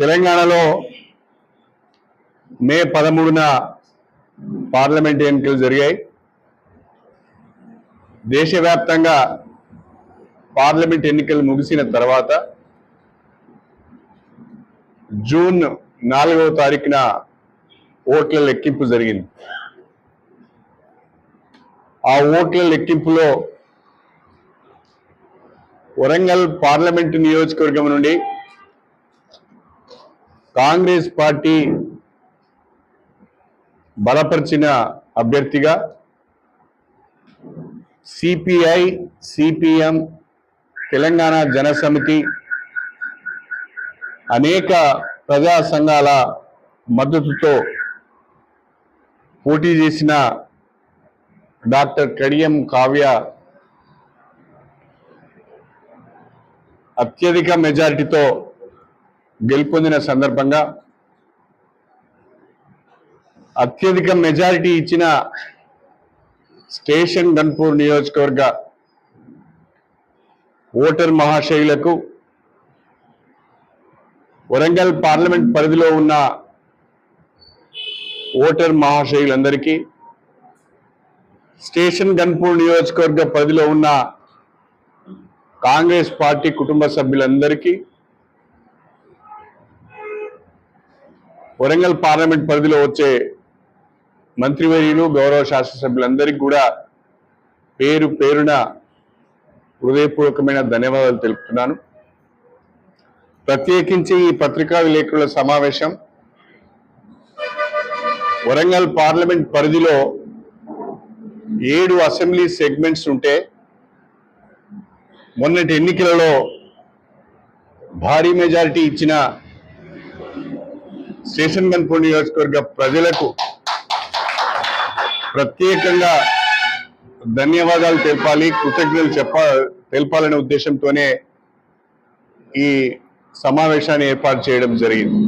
తెలంగాణలో మే పదమూడున పార్లమెంట్ ఎన్నికలు జరిగాయి. దేశవ్యాప్తంగా పార్లమెంట్ ఎన్నికలు ముగిసిన తర్వాత జూన్ నాలుగవ తారీఖున ఓట్ల లెక్కింపు జరిగింది. ఆ ఓట్ల లెక్కింపులో వరంగల్ పార్లమెంటు నియోజకవర్గం నుండి కాంగ్రెస్ పార్టీ బలపరిచిన అభ్యర్థిగా సిపిఐ సిపిఎం తెలంగాణ జనసమితి అనేక ప్రజా సంఘాల మద్దతుతో పోటీ చేసిన డాక్టర్ కడియం కావ్య అత్యధిక మెజారిటీతో గెలుపొందిన సందర్భంగా అత్యధిక మెజారిటీ ఇచ్చిన స్టేషన్ గన్పూర్ నియోజకవర్గ ఓటర్ మహాశయులకు వరంగల్ పార్లమెంట్ పరిధిలో ఉన్న ఓటర్ మహాశైలందరికీ స్టేషన్ గన్పూర్ నియోజకవర్గ పరిధిలో ఉన్న కాంగ్రెస్ పార్టీ కుటుంబ సభ్యులందరికీ వరంగల్ పార్లమెంట్ పరిధిలో వచ్చే మంత్రివర్యులు గౌరవ శాసనసభ్యులందరికీ కూడా పేరు పేరున హృదయపూర్వకమైన ధన్యవాదాలు తెలుపుతున్నాను. ప్రత్యేకించి ఈ పత్రికా విలేకరుల సమావేశం వరంగల్ పార్లమెంట్ పరిధిలో ఏడు అసెంబ్లీ సెగ్మెంట్స్ ఉంటే మొన్నటి ఎన్నికలలో భారీ మెజారిటీ ఇచ్చిన స్టేషన్ గన్పూర్ నియోజకవర్గ ప్రజలకు ప్రత్యేకంగా ధన్యవాదాలు తెలపాలి కృతజ్ఞతలు చెప్ప తెలపాలనే ఉద్దేశంతోనే ఈ సమావేశాన్ని ఏర్పాటు చేయడం జరిగింది.